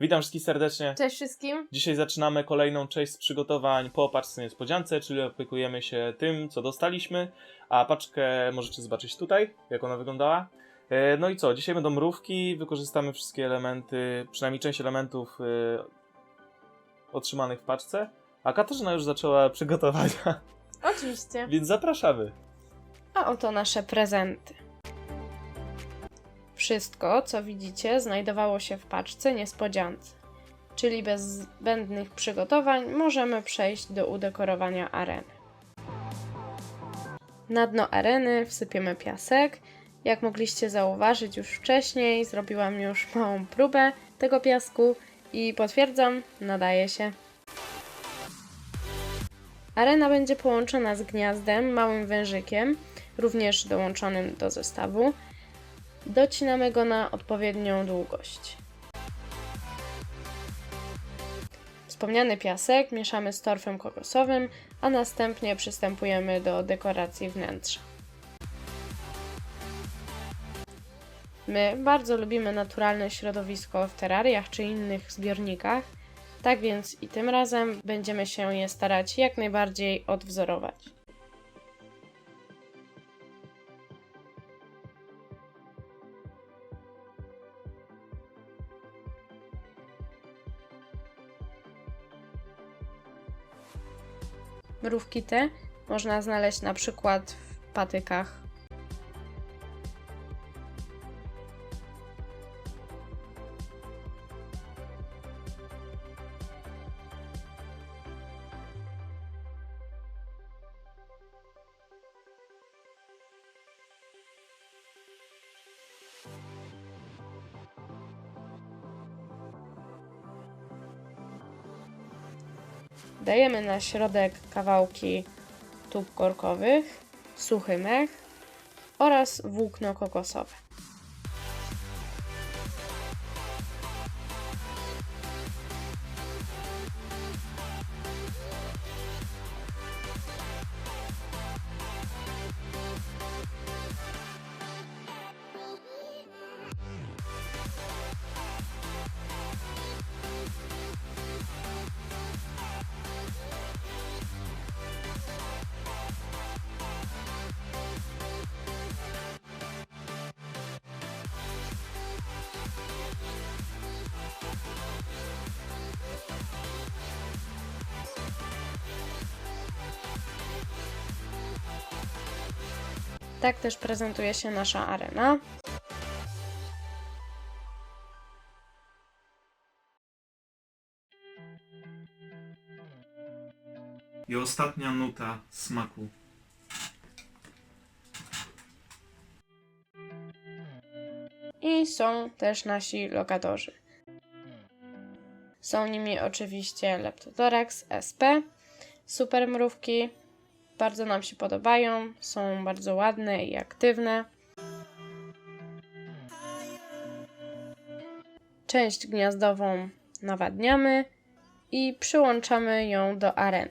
Witam wszystkich serdecznie. Cześć wszystkim. Dzisiaj zaczynamy kolejną część z przygotowań po paczce niespodziance, czyli opiekujemy się tym, co dostaliśmy, a paczkę możecie zobaczyć tutaj, jak ona wyglądała. E, No i co, dzisiaj będą mrówki, wykorzystamy wszystkie elementy, przynajmniej część elementów e, otrzymanych w paczce, a Katarzyna już zaczęła przygotowania, Oczywiście. więc zapraszamy. A oto nasze prezenty. Wszystko, co widzicie, znajdowało się w paczce niespodziance. Czyli bez zbędnych przygotowań możemy przejść do udekorowania areny. Na dno areny wsypiemy piasek. Jak mogliście zauważyć już wcześniej, zrobiłam już małą próbę tego piasku i potwierdzam, nadaje się. Arena będzie połączona z gniazdem, małym wężykiem, również dołączonym do zestawu. Docinamy go na odpowiednią długość. Wspomniany piasek mieszamy z torfem kokosowym, a następnie przystępujemy do dekoracji wnętrza. My bardzo lubimy naturalne środowisko w terrariach czy innych zbiornikach, tak więc i tym razem będziemy się je starać jak najbardziej odwzorować. Mrówki te można znaleźć na przykład w patykach. Dajemy na środek kawałki tub korkowych, suchy mech oraz włókno kokosowe. Tak też prezentuje się nasza arena. I ostatnia nuta smaku. I są też nasi lokatorzy. Są nimi oczywiście Leptothorax SP, super mrówki. Bardzo nam się podobają, są bardzo ładne i aktywne. Część gniazdową nawadniamy i przyłączamy ją do areny.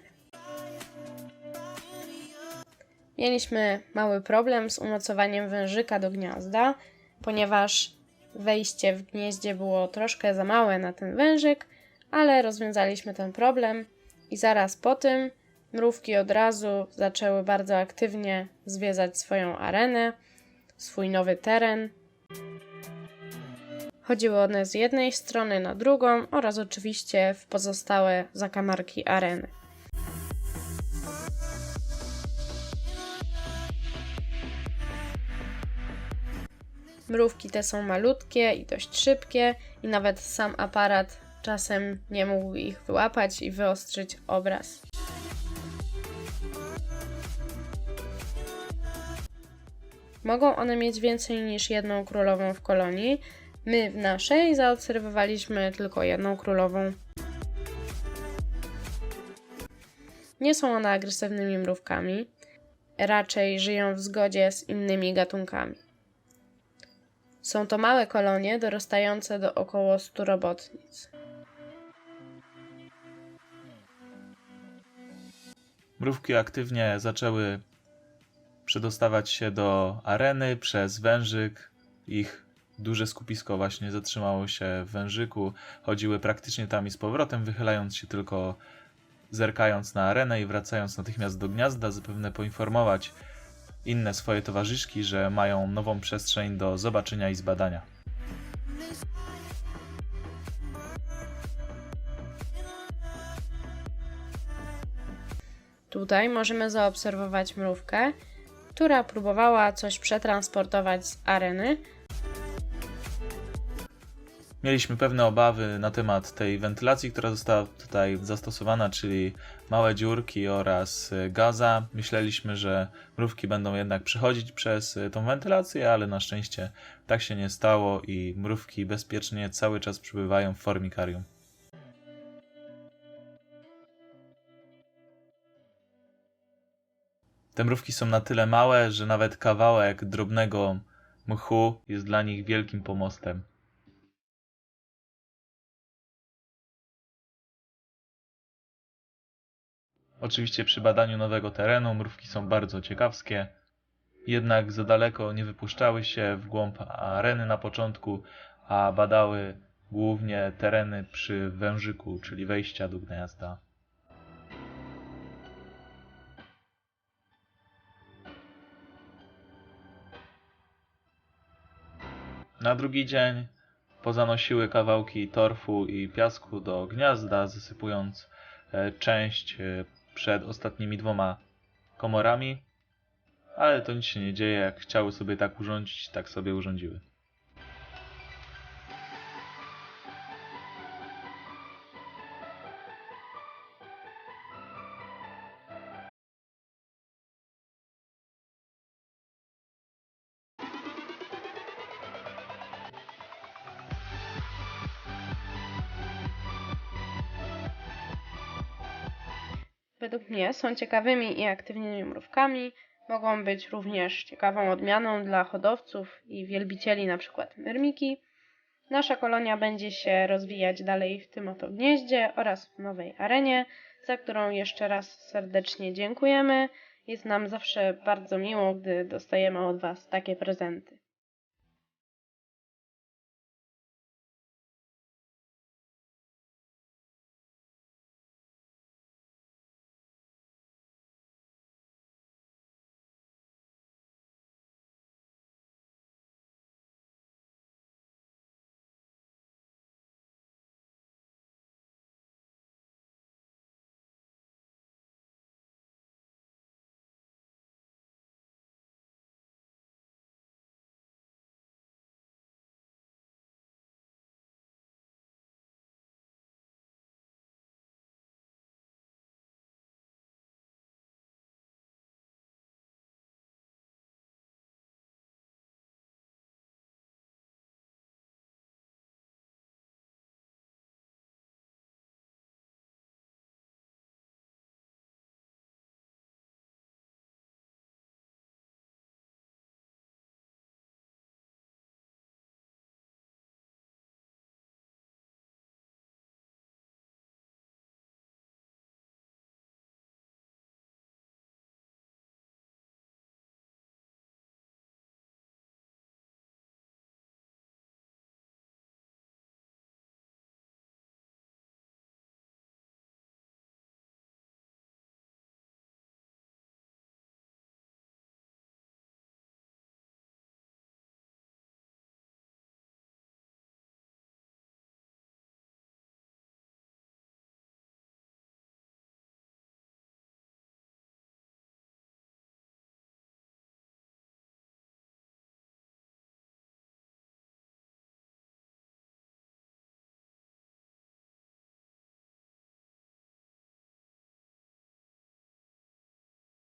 Mieliśmy mały problem z umocowaniem wężyka do gniazda, ponieważ wejście w gnieździe było troszkę za małe na ten wężyk, ale rozwiązaliśmy ten problem i zaraz po tym mrówki od razu zaczęły bardzo aktywnie zwiedzać swoją arenę, swój nowy teren. Chodziły one z jednej strony na drugą oraz oczywiście w pozostałe zakamarki areny. Mrówki te są malutkie i dość szybkie, i nawet sam aparat czasem nie mógł ich wyłapać i wyostrzyć obraz. Mogą one mieć więcej niż jedną królową w kolonii. My w naszej zaobserwowaliśmy tylko jedną królową. Nie są one agresywnymi mrówkami, raczej żyją w zgodzie z innymi gatunkami. Są to małe kolonie dorastające do około 100 robotnic. Mrówki aktywnie zaczęły przedostawać się do areny przez wężyk. Ich duże skupisko właśnie zatrzymało się w Wężyku. Chodziły praktycznie tam i z powrotem, wychylając się tylko, zerkając na arenę i wracając natychmiast do gniazda, zapewne poinformować inne swoje towarzyszki, że mają nową przestrzeń do zobaczenia i zbadania. Tutaj możemy zaobserwować mrówkę, która próbowała coś przetransportować z areny. Mieliśmy pewne obawy na temat tej wentylacji, która została tutaj zastosowana, czyli małe dziurki oraz y, gaza. Myśleliśmy, że mrówki będą jednak przechodzić przez y, tą wentylację, ale na szczęście tak się nie stało i mrówki bezpiecznie cały czas przebywają w formikarium. Te mrówki są na tyle małe, że nawet kawałek drobnego mchu jest dla nich wielkim pomostem. Oczywiście przy badaniu nowego terenu mrówki są bardzo ciekawskie, jednak za daleko nie wypuszczały się w głąb areny na początku, a badały głównie tereny przy wężyku, czyli wejścia do gniazda. Na drugi dzień pozanosiły kawałki torfu i piasku do gniazda, zasypując e, część e, przed ostatnimi dwoma komorami, ale to nic się nie dzieje. Jak chciały sobie tak urządzić, tak sobie urządziły. Według mnie są ciekawymi i aktywnymi mrówkami. Mogą być również ciekawą odmianą dla hodowców i wielbicieli np. myrmiki. Nasza kolonia będzie się rozwijać dalej w tym oto gnieździe oraz w nowej arenie, za którą jeszcze raz serdecznie dziękujemy. Jest nam zawsze bardzo miło, gdy dostajemy od Was takie prezenty.